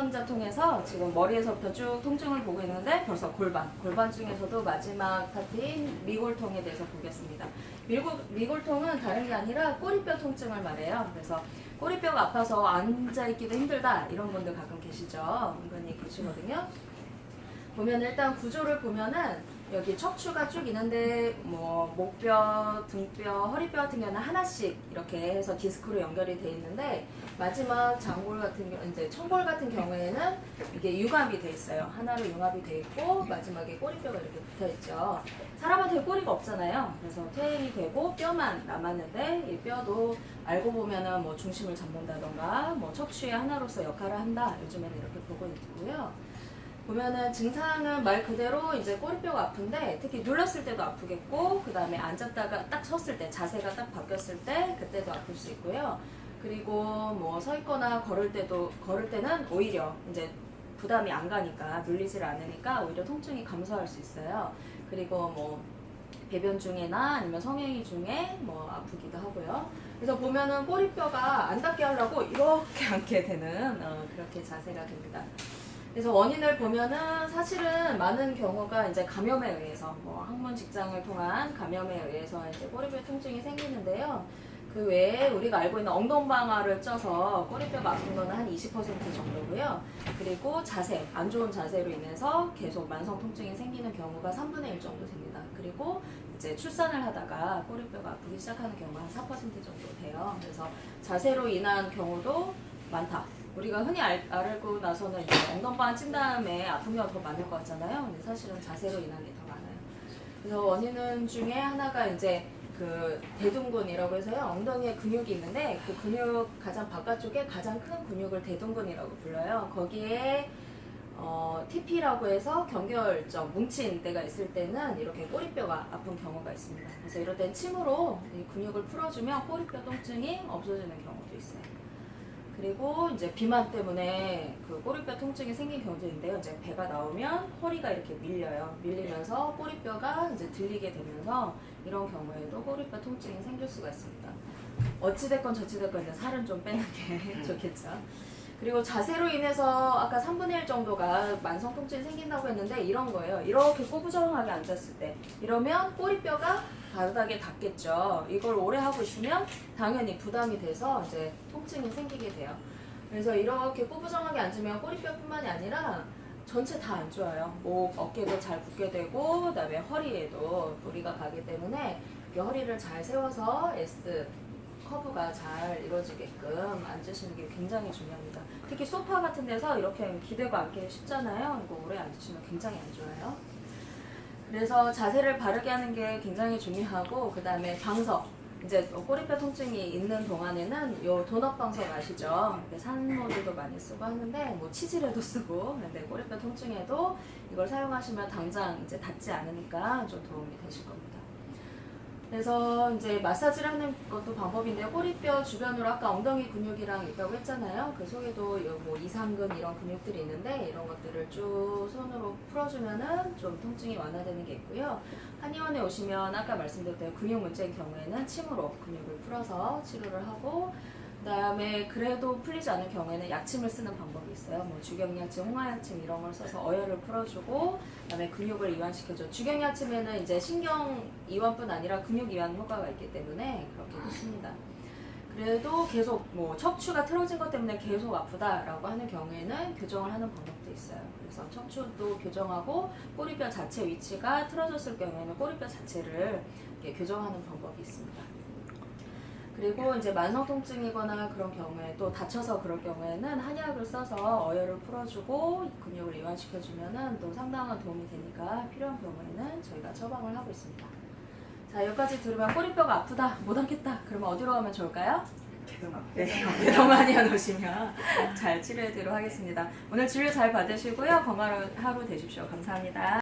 환자 통해서 지금 머리에서부터 쭉 통증을 보고 있는데 벌써 골반, 골반 중에서도 마지막 파트인 미골통에 대해서 보겠습니다. 미골, 미골통은 다른 게 아니라 꼬리뼈 통증을 말해요. 그래서 꼬리뼈가 아파서 앉아있기도 힘들다 이런 분들 가끔 계시죠. 은근히 계시거든요. 보면 일단 구조를 보면은 여기 척추가 쭉 있는데 뭐 목뼈, 등뼈, 허리뼈 같은 경우는 하나씩 이렇게 해서 디스크로 연결이 돼 있는데 마지막 장골 같은 경우 이제 청골 같은 경우에는 이게 융합이 돼 있어요. 하나로 융합이 돼 있고 마지막에 꼬리뼈가 이렇게 붙어 있죠. 사람한테 꼬리가 없잖아요. 그래서 퇴행이 되고 뼈만 남았는데 이 뼈도 알고 보면은 뭐 중심을 잡는다던가 뭐 척추의 하나로서 역할을 한다. 요즘에는 이렇게 보고 있고요. 보면은 증상은 말 그대로 이제 꼬리뼈가 아픈데 특히 눌렀을 때도 아프겠고 그 다음에 앉았다가 딱 섰을 때 자세가 딱 바뀌었을 때 그때도 아플 수 있고요. 그리고 뭐 서 있거나 걸을 때도 걸을 때는 오히려 이제 부담이 안 가니까 눌리질 않으니까 오히려 통증이 감소할 수 있어요. 그리고 뭐 배변 중에나 아니면 성행위 중에 뭐 아프기도 하고요. 그래서 보면은 꼬리뼈가 안 닿게 하려고 이렇게 앉게 되는 어, 그렇게 자세가 됩니다. 그래서 원인을 보면은 사실은 많은 경우가 이제 감염에 의해서 뭐 항문 직장을 통한 감염에 의해서 이제 꼬리뼈 통증이 생기는데요. 그 외에 우리가 알고 있는 엉덩방아를 쪄서 꼬리뼈가 아픈 거는 한 20% 정도고요. 그리고 자세, 안 좋은 자세로 인해서 계속 만성 통증이 생기는 경우가 3분의 1 정도 됩니다. 그리고 이제 출산을 하다가 꼬리뼈가 아프기 시작하는 경우가 한 4% 정도 돼요. 그래서 자세로 인한 경우도 많다. 우리가 흔히 알, 알고 나서는 이제 엉덩방 찐 다음에 아픈 경우가 더 많을 것 같잖아요. 근데 사실은 자세로 인한 게 더 많아요. 그래서 원인은 중에 하나가 이제 그 대둔근이라고 해서요. 엉덩이에 근육이 있는데 그 근육 가장 바깥쪽에 가장 큰 근육을 대둔근이라고 불러요. 거기에 어, TP라고 해서 경결점 뭉친 데가 있을 때는 이렇게 꼬리뼈가 아픈 경우가 있습니다. 그래서 이럴 땐 침으로 이 근육을 풀어주면 꼬리뼈 통증이 없어지는 경우도 있어요. 그리고 이제 비만 때문에 그 꼬리뼈 통증이 생긴 경우도 있는데요. 이제 배가 나오면 허리가 이렇게 밀려요. 밀리면서 꼬리뼈가 이제 들리게 되면서 이런 경우에도 꼬리뼈 통증이 생길 수가 있습니다. 어찌됐건 저찌됐건 이제 살은 좀 빼는 게 좋겠죠. 그리고 자세로 인해서 아까 3분의 1 정도가 만성 통증이 생긴다고 했는데 이런 거예요. 이렇게 꼬부정하게 앉았을 때 이러면 꼬리뼈가 바닥에 닿겠죠. 이걸 오래 하고 있으면 당연히 부담이 돼서 이제 통증이 생기게 돼요. 그래서 이렇게 꼬부정하게 앉으면 꼬리뼈뿐만이 아니라 전체 다 안 좋아요. 목, 어깨도 잘 붓게 되고 그다음에 허리에도 무리가 가기 때문에 이 허리를 잘 세워서 S 커브가 잘 이루어지게끔 앉으시는 게 굉장히 중요합니다. 특히 소파 같은 데서 이렇게 기대고 앉기 쉽잖아요. 이거 오래 앉으시면 굉장히 안 좋아요. 그래서 자세를 바르게 하는 게 굉장히 중요하고 그 다음에 방석 이제 꼬리뼈 통증이 있는 동안에는 요 도넛 방석 아시죠? 산모들도 많이 쓰고 하는데 뭐 치질에도 쓰고 근데 꼬리뼈 통증에도 이걸 사용하시면 당장 이제 닿지 않으니까 좀 도움이 되실 겁니다. 그래서 이제 마사지를 하는 것도 방법인데요. 꼬리뼈 주변으로 아까 엉덩이 근육이랑 있다고 했잖아요. 그 속에도 요뭐 이상근 이런 근육들이 있는데 이런 것들을 쭉 손으로 풀어주면은 좀 통증이 완화되는 게 있고요. 한의원에 오시면 아까 말씀드렸던 근육 문제인 경우에는 침으로 근육을 풀어서 치료를 하고 그다음에 그래도 풀리지 않을 경우에는 약침을 쓰는 방법이 있어요. 뭐 주경약침, 홍화약침 이런 걸 써서 어혈을 풀어주고 그다음에 근육을 이완시켜줘. 주경약침에는 이제 신경 이완뿐 아니라 근육 이완 효과가 있기 때문에 그렇게 씁니다. 그래도 계속 뭐 척추가 틀어진 것 때문에 계속 아프다라고 하는 경우에는 교정을 하는 방법도 있어요. 그래서 척추도 교정하고 꼬리뼈 자체 위치가 틀어졌을 경우에는 꼬리뼈 자체를 교정하는 방법이 있습니다. 그리고 이제 만성 통증이거나 그런 경우에 또 다쳐서 그럴 경우에는 한약을 써서 어혈을 풀어주고 근육을 이완시켜주면은 또 상당한 도움이 되니까 필요한 경우에는 저희가 처방을 하고 있습니다. 자 여기까지 들으면 꼬리뼈가 아프다 못 앉겠다 그러면 어디로 가면 좋을까요? 네, 대동안이안 오시면 잘 치료해드리도록 하겠습니다. 오늘 진료 잘 받으시고요 건강한 하루 되십시오. 감사합니다.